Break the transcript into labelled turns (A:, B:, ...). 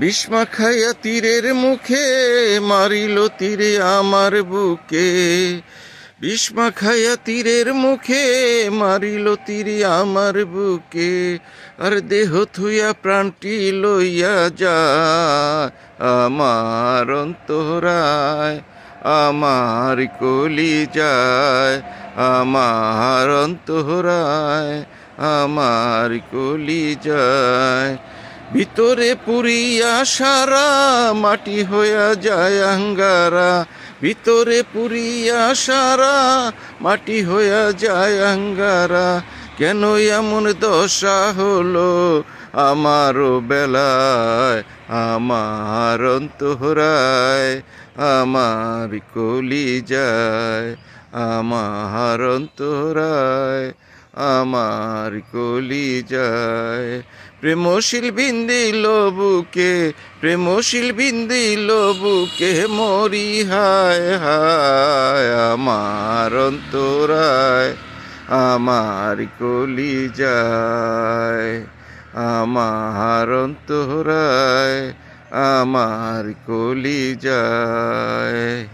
A: বিষ্মা খাইয়া তীরের মুখে, মারিল তীরে আমার বুকে। বিষ্মা খাইয়া তীরের মুখে, মারিল তীরে আমার বুকে। আর দেহ থুইয়া প্রাণটি লইয়া যা, আমার অন্তরায়, আমার কলি যায় আমার অন্তরায়, আমার কলি যায় ভিতরে পুরিয়া সারা, মাটি হইয়া যায় আঙ্গারা। ভিতরে পুরিয়া সারা, মাটি হইয়া যায় আঙ্গারা। কেন এমন দশা হলো আমারও বেলায়, আমার অন্তরায়, আমার কলি যায় আমার অন্তরায়। আমার কলি যায়। প্রেমশীল বিন্দিল বুকে প্রেমশীল বিন্দিল বুকে মরি হায় হায় আমার অন্তরায়। আমার কলি যায়, আমার অন্তরায়, আমার কলি যায়।